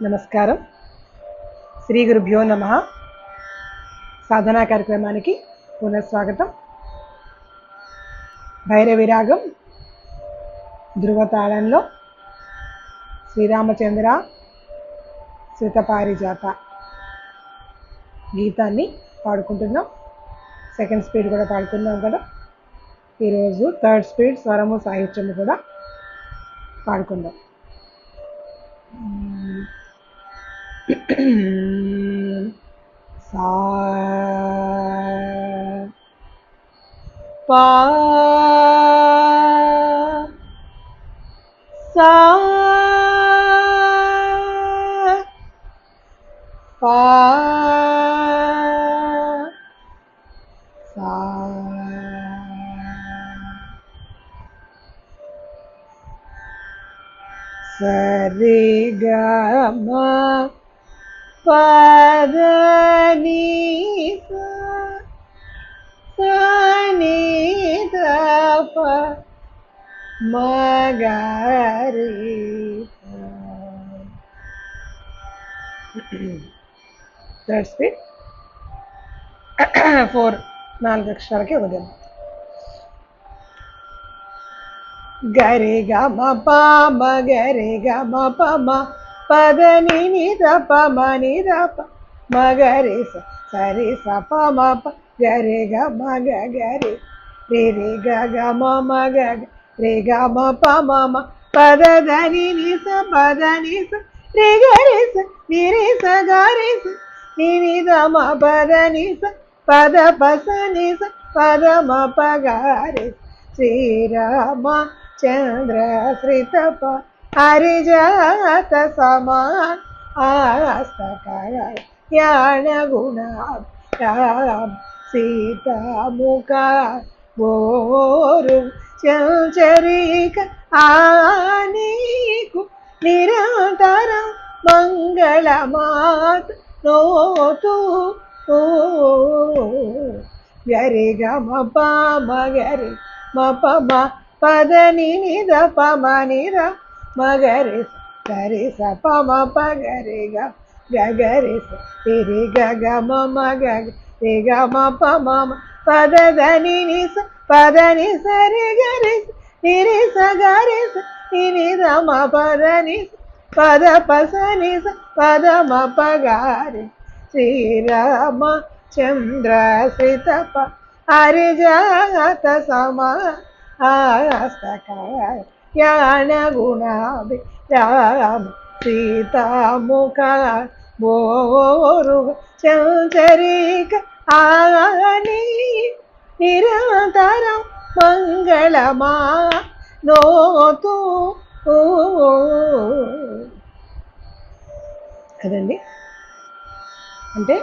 నమస్కారం. శ్రీ గురుభ్యో నమ. సాధనా కార్యక్రమానికి పునఃస్వాగతం. భైరవిరాగం ధృవతాళంలో శ్రీరామచంద్ర శ్రుతపారిజాత గీతాన్ని పాడుకుంటున్నాం. సెకండ్ స్పీడ్ కూడా పాడుకున్నాం కదా. ఈరోజు థర్డ్ స్పీడ్ స్వరము సాహిత్యము కూడా పాడుకుందాం. సా పా సా పా సా సరి గమ పదని సని దప మగరి థర్డ్ స్పీడ్ ఫోర్ నాలుగు అక్షరాలకి ఉదయం గరి గమ పామ గరి గమ పమ పద ని దప మని దప మగరి సరి సప పమ గరి గ మగ గరి. రి రి గ గ మ మ గ రి గ మ ప మ మ. పద దని ని స పద ని స రి గ రి స ని రి స గ రి స ని ని ద మ పద ని స పద ప స ని స పద మ ప గ రి శ్రీరామ చంద్ర శ్రీతప హరిజాత సమా ఆస్తకాయ యాణ గుణ సీతాముఖ ఓరు చంచరిక ఆనీకు నిరంతరం మంగళమాత నోతు గరి గమ పామ గరి మ పమ పద ని ద పమ నిర మగరి సరి స పమ పగరి గ గగరి రి గ గ మ గ రి గ మ ప మ పద ధని నిస పద ని సరి గరి ని స గరి స ని ద మ పద ని పద పస ని స పద మ ప గారి శ్రీరామ చంద్ర శ్రీతప హరిజాత సమ ఆస్తకాయ యాణ రామ సీతాముఖ బోరు చంచరిక ఆని నిరంతరం మంగళమా నోతు అదండి అంటే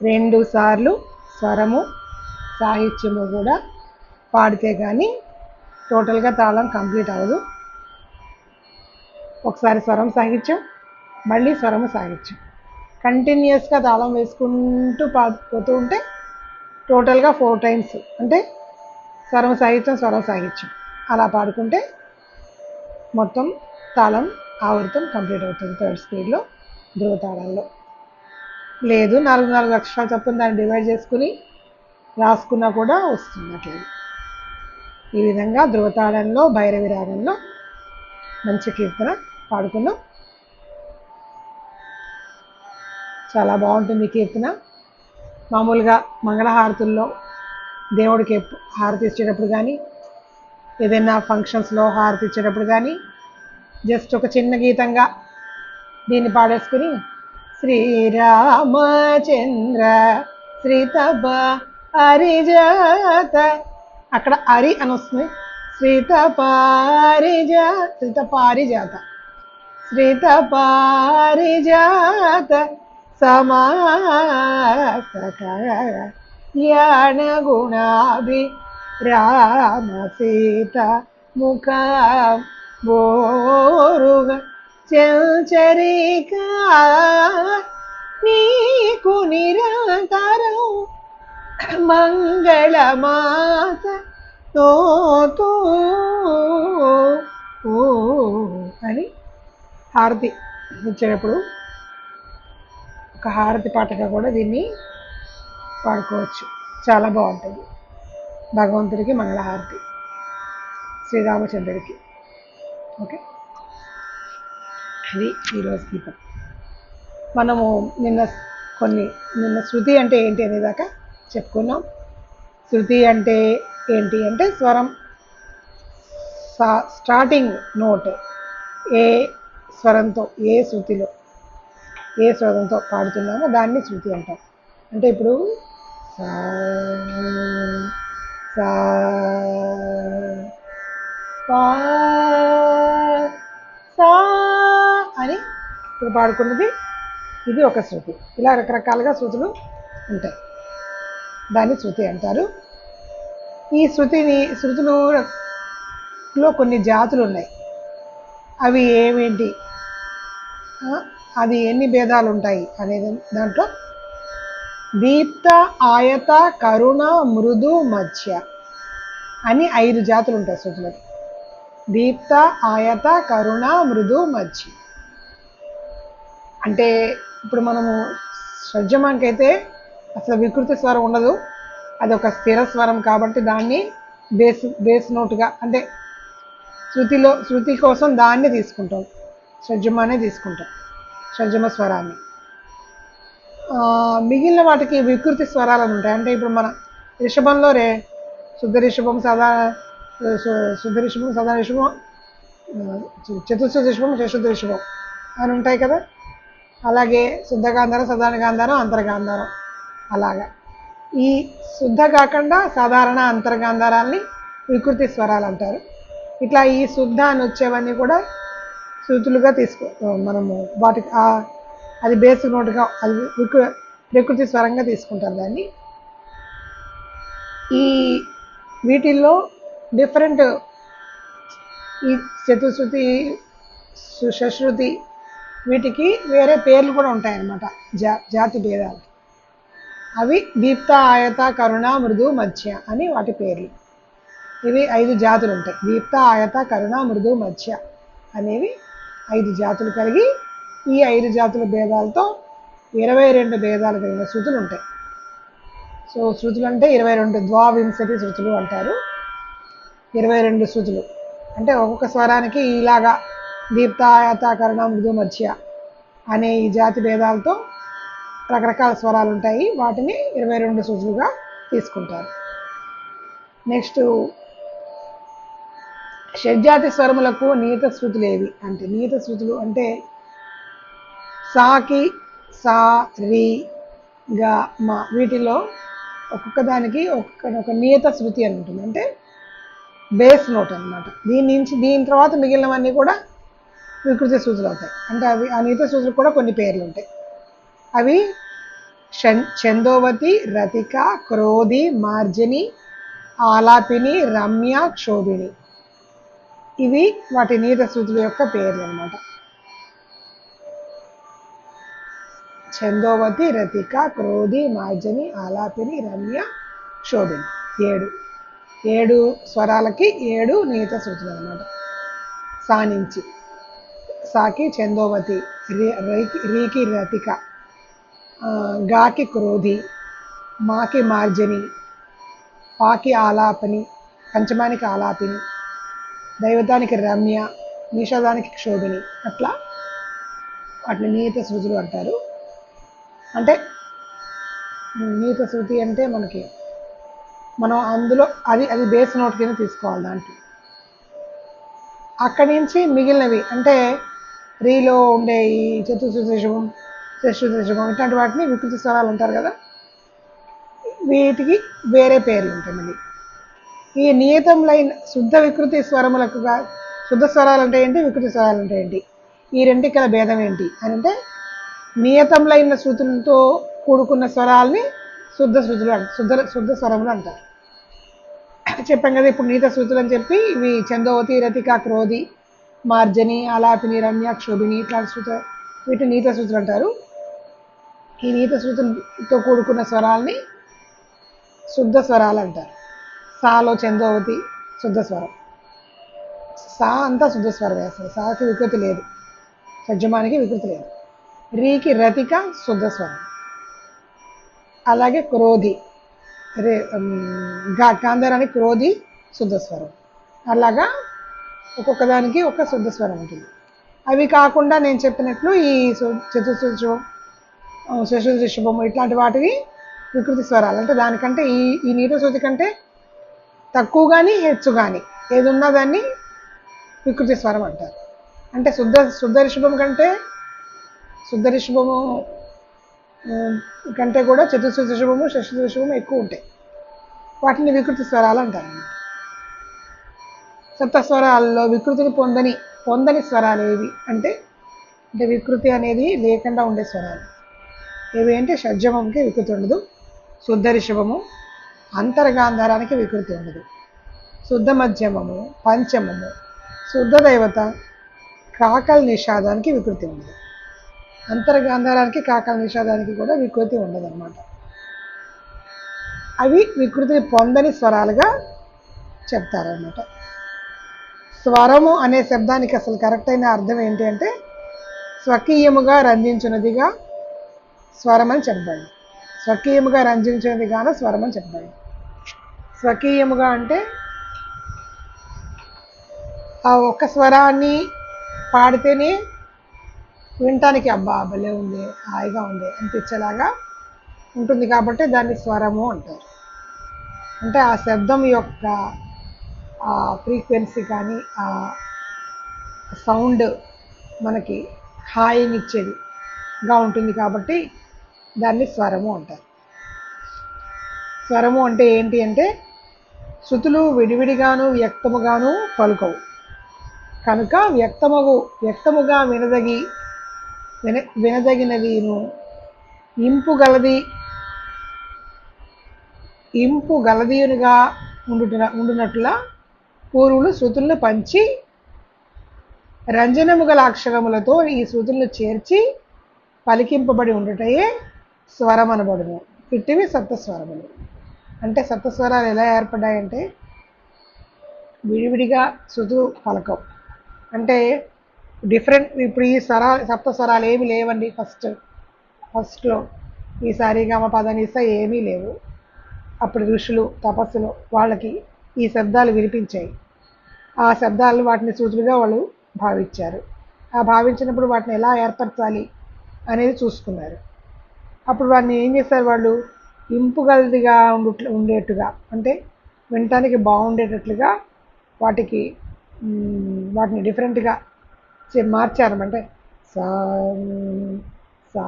రెండు సార్లు స్వరము సాహిత్యము కూడా పాడితే కానీ టోటల్గా తాళం కంప్లీట్ అవ్వదు. ఒకసారి స్వరం సాగించాం మళ్ళీ స్వరము సాగించాం కంటిన్యూస్గా తాళం వేసుకుంటూ పోతూ ఉంటే టోటల్గా ఫోర్ టైమ్స్ అంటే స్వరం సాహిత్యం స్వరం సాహిత్యం. అలా పాడుకుంటే మొత్తం తాళం ఆవృతం కంప్లీట్ అవుతుంది థర్డ్ స్పీడ్లో ధ్రువ తాళంలో. లేదు నాలుగు నాలుగు అక్షరాలు చొప్పున దాన్ని డివైడ్ చేసుకుని రాసుకున్నా కూడా వస్తుంది అట్లా ఈ విధంగా ధృవతాళంలో భైరవి రాగంలో మంచి కీర్తన పాడుకుందాం చాలా బాగుంటుంది కీర్తన. మామూలుగా మంగళహారతుల్లో దేవుడికి హారతి ఇచ్చేటప్పుడు కానీ ఏదైనా ఫంక్షన్స్లో హారతి ఇచ్చేటప్పుడు కానీ జస్ట్ ఒక చిన్న గీతంగా దీన్ని పాడేసుకుని శ్రీరామచంద్ర శ్రీతబ హరిజాత అక్కడ అరి అని వస్తుంది. శ్రీతపారిజ శ్రీతపారిజాత. శ్రీతపారిజాత సమాసకాయ గుణాభి రామ సీత ముఖ బోరుగ చంచరిక నీకు నిరంతరం మంగళమాత ఓ అని హారతి ఇచ్చేటప్పుడు ఒక హారతి పాటగా కూడా దీన్ని పాడుకోవచ్చు. చాలా బాగుంటుంది. భగవంతుడికి మంగళహారతి. శ్రీరామచంద్రుడికి. ఓకే? అది ఈరోజు గీతం. మనము నిన్న కొన్ని నిన్న శృతి అంటే ఏంటి అనేదాకా చెప్పుకున్నాం. శృతి అంటే ఏంటి అంటే స్వరం సా స్టార్టింగ్ నోట్ ఏ స్వరంతో ఏ శృతిలో ఏ స్వరంతో పాడుతున్నామో దాన్ని శృతి అంటాం. అంటే ఇప్పుడు సా సా సా అని ఇప్పుడు పాడుకున్నది ఇది ఒక శృతి. ఇలా రకరకాలుగా శృతులు ఉంటాయి. దాన్ని శృతి అంటారు. ఈ శృతిని శృతులలో కొన్ని జాతులు ఉన్నాయి. అవి ఏమేంటి అది ఎన్ని భేదాలు ఉంటాయి అనేది దాంట్లో. దీప్త ఆయత కరుణ మృదు మధ్య అని ఐదు జాతులు ఉంటాయి శృతులకి దీప్త ఆయత కరుణ మృదు మధ్య. అంటే ఇప్పుడు మనము షడ్జమానికైతే అసలు వికృతి స్వరం ఉండదు. అది ఒక స్థిర స్వరం కాబట్టి దాన్ని బేస్ బేస్ నోటుగా అంటే శృతిలో శృతి కోసం దాన్ని తీసుకుంటాం. షడ్జమానే తీసుకుంటాం. షడ్జమ స్వరాన్ని. మిగిలిన వాటికి వికృతి స్వరాలు అని ఉంటాయి. అంటే ఇప్పుడు మన రిషభంలో రే శుద్ధ రిషభం సదా శుద్ధ రిషభం సదా రిషభం చతుర్థ రిషభం చతుర్థ రిషభం అని ఉంటాయి కదా. అలాగే శుద్ధ గాంధారం సాధారణ గాంధారం అంతర్గాంధారం. అలాగా. ఈ శుద్ధ కాకుండా సాధారణ అంతర్గాంధారాల్ని వికృతి స్వరాలు అంటారు. ఇట్లా ఈ శుద్ధ అని వచ్చేవన్నీ కూడా శృతులుగా తీసుకో మనము వాటికి అది బేసిక్ నోట్గా అది వికృ ప్రకృతి స్వరంగా తీసుకుంటారు దాన్ని. ఈ వీటిల్లో డిఫరెంట్ ఈ చతుశ్రుతి సుశశ్రుతి వీటికి వేరే పేర్లు కూడా ఉంటాయన్నమాట. జా జాతి భేదాలు. అవి దీప్త ఆయత కరుణ మృదు మధ్య అని వాటి పేర్లు. ఇవి ఐదు జాతులు ఉంటాయి దీప్త ఆయత కరుణ మృదు మధ్య అనేవి ఐదు జాతులు కలిగి ఈ ఐదు జాతుల భేదాలతో ఇరవై రెండు భేదాలు కలిగిన శృతులు ఉంటాయి సో శృతులు అంటే ఇరవై రెండు ద్వావింశతి శృతులు అంటారు. ఇరవై రెండు శృతులు. అంటే ఒక్కొక్క స్వరానికి ఇలాగా దీప్త ఆయత కరుణ మృదు మధ్య అనే ఈ జాతి భేదాలతో రకరకాల స్వరాలు ఉంటాయి. వాటిని ఇరవై రెండు సూచులుగా తీసుకుంటారు. నెక్స్ట్ షడ్జాతి స్వరములకు నీత శృతులు ఏవి? అంటే నీత శృతులు అంటే సాకి సా రి గా మా వీటిలో ఒక్కొక్క దానికి ఒక్కొక్క ఒక నియత శృతి అని ఉంటుంది. అంటే బేస్ నోట్ అన్నమాట. దీని నుంచి దీని తర్వాత మిగిలినవన్నీ కూడా వికృతి శృతులు అవుతాయి. అంటే అవి ఆ నియత శృతులు కూడా కొన్ని పేర్లు ఉంటాయి. అవి చందోవతి రతిక క్రోధి మార్జని ఆలాపిని రమ్య క్షోభిణి. ఇవి వాటి నీత శృతుల యొక్క పేర్లు అన్నమాట చందోవతి రతిక క్రోధి మార్జని ఆలాపిని రమ్య క్షోభిణి. ఏడు. ఏడు స్వరాలకి ఏడు నీత శృతులు అన్నమాట సానించి. సాకి చందోవతి రి- రీకి రతిక. గాకి క్రోధి మాకి మార్జని పాకి ఆలాపని పంచమానికి ఆలాపిని దైవతానికి రమ్య నిషాదానికి క్షోభిని అట్లా వాటిని నీత శృతులు అంటారు. అంటే నీత శృతి అంటే మనకి మనం అందులో అది అది బేస్ నోట్ కింద తీసుకోవాలి దాంట్లో. అక్కడి నుంచి మిగిలినవి అంటే రీలో ఉండే ఈ చతుశ్రుతి శుభం ఇట్లాంటి వాటిని వికృతి స్వరాలు అంటారు కదా. వీటికి వేరే పేర్లు ఉంటాయి మళ్ళీ. ఈ నియతం శుద్ధ వికృతి స్వరములకు శుద్ధ స్వరాలు అంటే ఏంటి? వికృతి స్వరాలు అంటే ఏంటి? ఈ రెండింటి గల భేదం ఏంటి? అని అంటే నియతం శృతులతో కూడుకున్న స్వరాల్ని శుద్ధ శృతులు అంట శుద్ధ శుద్ధ స్వరములు అంటారు. చెప్పాం కదా ఇప్పుడు నీత శృతులు అని చెప్పి ఇవి చందోవతి రతిక క్రోధి మార్జని అలాపిని రమ్య క్షోభిని ఇట్లాంటి శృత వీటిని నీత శృతులు అంటారు. ఈ నీత శృతులతో కూడుకున్న స్వరాల్ని శుద్ధ స్వరాలు అంటారు. సాలో చందోవతి శుద్ధ స్వరం. సా అంతా శుద్ధ స్వరం వేస్తారు సాకి వికృతి లేదు. సజ్జమానికి వికృతి లేదు. రీకి రతిక శుద్ధ స్వరం. అలాగే క్రోధి. రే గా గాంధారానికి క్రోధి శుద్ధ స్వరం. అలాగా ఒక్కొక్కదానికి ఒక శుద్ధ స్వరం ఉంటుంది. అవి కాకుండా నేను చెప్పినట్లు ఈ సు- చతుర్థ శుభం శుభము ఇట్లాంటి వాటివి వికృతి స్వరాలు. అంటే దానికంటే ఈ ఈ నీట కంటే తక్కువ కానీ హెచ్చు కానీ ఏది ఉన్నా దాన్ని వికృతి స్వరం అంటారు. అంటే శుద్ధ శుద్ధ రిషభం కంటే శుద్ధ రిషభము కంటే కూడా చతుర్శుద్ధ రిషభము షష్ఠ రిషభము ఎక్కువ ఉంటాయి. వాటిని వికృతి స్వరాలు అంటారు సప్త స్వరాల్లో వికృతిని పొందని పొందని స్వరాలు ఏవి? అంటే అంటే వికృతి అనేది లేకుండా ఉండే స్వరాలు. ఏవి అంటే షడ్జమంకి వికృతి ఉండదు. శుద్ధ రిషభము అంతర్గాంధారానికి వికృతి ఉండదు. శుద్ధ మధ్యమము పంచమము శుద్ధ దైవత కాకల నిషాదానికి వికృతి ఉండదు. అంతర్గాంధారానికి కాకల నిషాదానికి కూడా వికృతి ఉండదన్నమాట. అవి వికృతిని పొందని స్వరాలుగా చెప్తారనమాట స్వరము అనే శబ్దానికి అసలు కరెక్ట్ అయిన అర్థం ఏంటి అంటే స్వకీయముగా రంజించినదిగా స్వరం అని చెప్పబడింది స్వకీయముగా రంజించినది గాన స్వరం అని చెప్పబడింది స్వకీయముగా అంటే ఆ ఒక్క స్వరాన్ని పాడితేనే వినటానికి అబ్బా భలే ఉంది హాయిగా ఉంది అనిపించేలాగా ఉంటుంది కాబట్టి దాన్ని స్వరము అంటారు. అంటే ఆ శబ్దం యొక్క ఆ ఫ్రీక్వెన్సీ కానీ ఆ సౌండ్ మనకి హాయినిచ్చేదిగా ఉంటుంది కాబట్టి దాన్ని స్వరము అంటారు. స్వరము అంటే ఏంటి అంటే శృతులు విడివిడిగాను వ్యక్తముగాను పలుకవు. కనుక వ్యక్తముగు వ్యక్తముగా వినదగి విన వినదగినదిను ఇంపు గలది ఇంపు గలదీయునిగా ఉండుట ఉండునట్ల పూర్వులు శృతులను పంచి రంజనము గల అక్షరములతో ఈ శృతులను చేర్చి పలికింపబడి ఉండుటయే స్వరం అనబడును ఇట్టివి సప్తస్వరములు. అంటే సప్తస్వరాలు ఎలా ఏర్పడ్డాయంటే విడివిడిగా శృతులు పలకం. అంటే డిఫరెంట్ ఇప్పుడు ఈ స్వరా సప్త స్వరాలు ఏమి లేవండి ఫస్ట్. ఫస్ట్లో ఈ సారీగామ పదనీస ఏమీ లేవు. అప్పుడు ఋషులు తపస్సులు వాళ్ళకి ఈ శబ్దాలు వినిపించాయి. ఆ శబ్దాలు వాటిని సూచులుగా వాళ్ళు భావించారు. ఆ భావించినప్పుడు వాటిని ఎలా ఏర్పరచాలి అనేది చూసుకున్నారు. అప్పుడు వాడిని ఏం చేస్తారు వాళ్ళు? ఇంపుగలదిగా ఉండేట్టుగా. అంటే వినటానికి బాగుండేటట్లుగా వాటికి వాటిని డిఫరెంట్గా చే- అంటే సా సా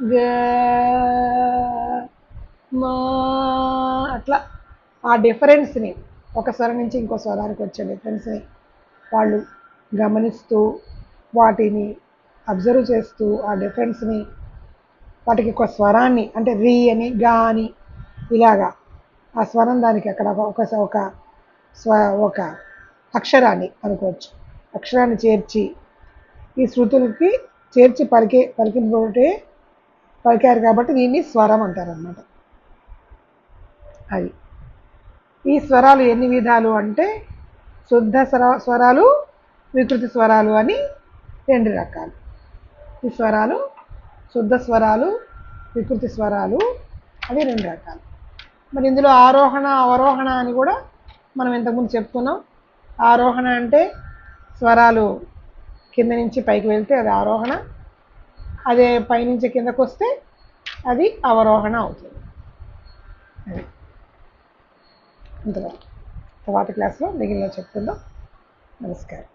గ మా అట్లా. ఆ డిఫరెన్స్ని ఒక స్వరం నుంచి ఇంకో స్వరానికి వచ్చే డిఫరెన్స్ని వాళ్ళు గమనిస్తూ వాటిని అబ్జర్వ్ చేస్తూ ఆ డిఫరెన్స్ని వాటికి ఒక స్వరాన్ని అంటే రీ అని గా అని ఇలాగా ఆ స్వరం దానికి అక్కడ ఒక- ఒక ఒక స్వ ఒక అక్షరాన్ని అనుకోవచ్చు. అక్షరాన్ని చేర్చి ఈ శృతులకి చేర్చి పలికే పలికింపబడే పలికారు కాబట్టి దీన్ని స్వరం అంటారనమాట అది. ఈ స్వరాలు ఎన్ని విధాలు అంటే శుద్ధ స్వర స్వరాలు వికృతి స్వరాలు అని రెండు రకాలు. ఈ స్వరాలు శుద్ధ స్వరాలు వికృతి స్వరాలు అవి రెండు రకాలు. మరి ఇందులో ఆరోహణ అవరోహణ అని కూడా మనం ఇంతకుముందు చెప్పుకున్నాం. ఆరోహణ అంటే స్వరాలు కింద నుంచి పైకి వెళ్తే అది ఆరోహణ అదే పైనుంచి కిందకు వస్తే అది అవరోహణ అవుతుంది. అది. ఇంతవరకు తర్వాత క్లాస్లో మిగిలిన చెప్పుకుందాం నమస్కారం.